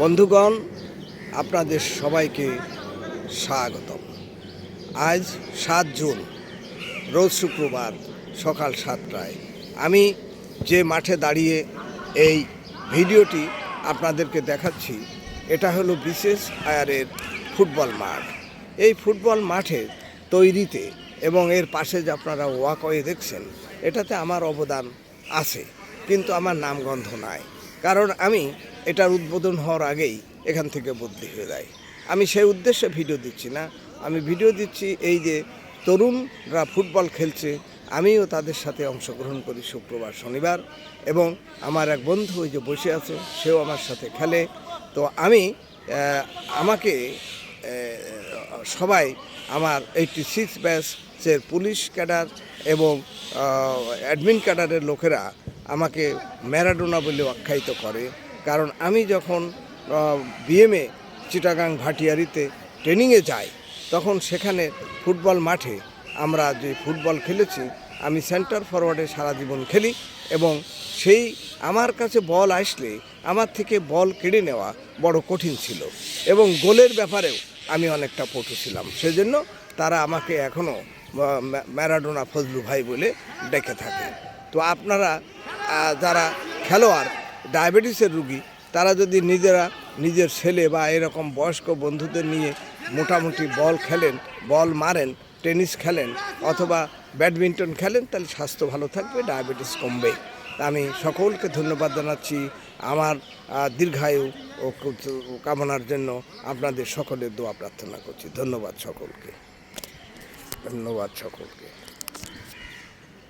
বন্ধুগণ, আপনাদের সবাইকে স্বাগতম। আজ সাত জুন, রোজ শুক্রবার সকাল সাতটায়। আমি যে মাঠে দাঁড়িয়ে এই ভিডিওটি আপনাদেরকে দেখাচ্ছি, এটা হলো বিশেষ আয়ারের ফুটবল মাঠ। এই ফুটবল মাঠের তৈরিতে এবং এর পাশে যে আপনারা ওয়াকওয়ে দেখছেন, এটাতে আমার অবদান আছে, কিন্তু আমার নামগন্ধ নাই। কারণ আমি এটার উদ্বোধন হওয়ার আগেই এখান থেকে বদলি হয়ে যায়। আমি সেই উদ্দেশ্যে ভিডিও দিচ্ছি না। আমি ভিডিও দিচ্ছি এই যে তরুণরা ফুটবল খেলছে, আমিও তাদের সাথে অংশগ্রহণ করি শুক্রবার, শনিবার এবং আমার এক বন্ধু ওই যে বসে আছে, সেও আমার সাথে খেলে। তো আমি আমাকে সবাই আমার এইটি সিক্স ব্যাচের পুলিশ ক্যাডার এবং অ্যাডমিন ক্যাডারের লোকেরা আমাকে ম্যারাডোনা বলে আখ্যায়িত করে। কারণ আমি যখন বিএমএ চিটাগাং ভাটিয়ারিতে ট্রেনিংয়ে যাই, তখন সেখানে ফুটবল মাঠে আমরা যে ফুটবল খেলেছি, আমি সেন্টার ফরওয়ার্ডে সারা জীবন খেলি এবং সেই আমার কাছে বল আসলে আমার থেকে বল কেড়ে নেওয়া বড় কঠিন ছিল এবং গোলের ব্যাপারেও আমি অনেকটা পটু ছিলাম। সেজন্য তারা আমাকে এখনও ম্যারাডোনা ফজলু ভাই বলে ডেকে থাকে। তো আপনারা যারা খেলোয়াড়, ডায়াবেটিসের রুগী, তারা যদি নিজেরা নিজের ছেলে বা এরকম বয়স্ক বন্ধুদের নিয়ে মোটামুটি বল খেলেন, বল মারেন, টেনিস খেলেন অথবা ব্যাডমিন্টন খেলেন, তাহলে স্বাস্থ্য ভালো থাকবে, ডায়াবেটিস কমবে। আমি সকলকে ধন্যবাদ জানাচ্ছি আমার দীর্ঘায়ু ও কামনার জন্য আপনাদের সকলের দোয়া প্রার্থনা করছি। ধন্যবাদ সকলকে। ধন্যবাদ সকলকে।